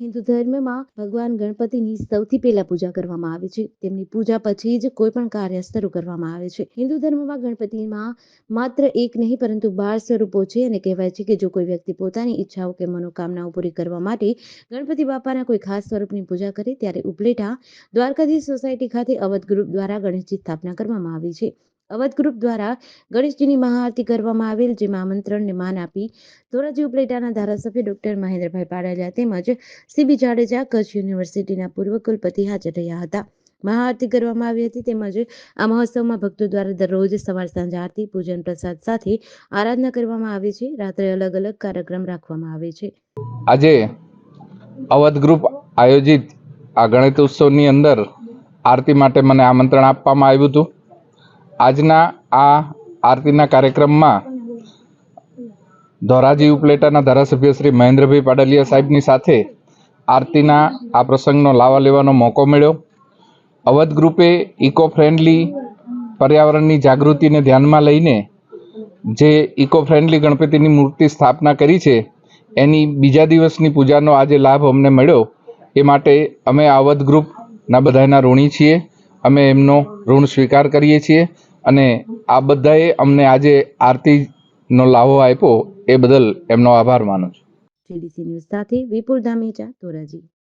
હિન્દુ ધર્મમાં ભગવાન ગણપતિની સૌથી પહેલા પૂજા કરવામાં આવે છે. તેમની પૂજા પછી જ કોઈ પણ કાર્ય શરૂ કરવામાં આવે છે. હિન્દુ ધર્મમાં ગણપતિમાં માત્ર એક નહીં, પરંતુ બાર સ્વરૂપો છે અને કહેવાય છે કે જો કોઈ વ્યક્તિ પોતાની ઈચ્છાઓ કે મનોકામનાઓ પૂરી કરવા માટે ગણપતિ બાપાના કોઈ ખાસ સ્વરૂપની પૂજા કરે, ત્યારે ઉપલેટા દ્વારકાધીશ સોસાયટી ખાતે અવધ ગ્રુપ દ્વારા ગણેશજી સ્થાપના કરવામાં આવી છે. અવધ ગ્રુપ દ્વારા ગણેશજીની મહાઆરતી કરવામાં આવેલ, જેમાં આમંત્રણને માન આપી ધોરાજી ઉપલેટાના ધારાસભ્ય ડોક્ટર મહેન્દ્રભાઈ પાડલિયા તેમજ સીબી જાડેજા કચ્છ યુનિવર્સિટીના પૂર્વ કુલપતિ હાજર રહ્યા હતા. મહાઆરતી કરવામાં આવી હતી તેમજ આ મહોત્સવમાં ભક્તો દ્વારા દરરોજ સવાર સાંજ આરતી, પૂજન, પ્રસાદ સાથે આરાધના કરવામાં આવે છે. રાત્રે અલગ અલગ કાર્યક્રમ રાખવામાં આવે છે. આજે અવધ ગ્રુપ આયોજિત આ ગણેશ ઉત્સવની અંદર આરતી માટે મને આમંત્રણ આપવામાં આવ્યું હતું. આજના આ આરતીના કાર્યક્રમમાં ધોરાજી ઉપલેટાના ધારાસભ્ય શ્રી મહેન્દ્રભાઈ પાડલિયા સાહેબની સાથે આરતીના આ પ્રસંગનો લાવા લેવાનો મોકો મળ્યો. અવધ ગ્રુપે ઇકો ફ્રેન્ડલી પર્યાવરણની જાગૃતિને ધ્યાનમાં લઈને જે ઇકો ફ્રેન્ડલી ગણપતિની મૂર્તિ સ્થાપના કરી છે, એની બીજા દિવસની પૂજાનો આજે લાભ અમને મળ્યો. એ માટે અમે અવધ ગ્રુપના બધાના ઋણી છીએ. અમે એમનો ઋણ સ્વીકાર કરીએ છીએ. અને આ બધાએ અમને આજે આરતીનો લાભો આપ્યો, એ બદલ એમનો આભાર માનું છું. જીડીસી ન્યૂઝ સાથે વિપુલ ધામેચા, ધોરાજી.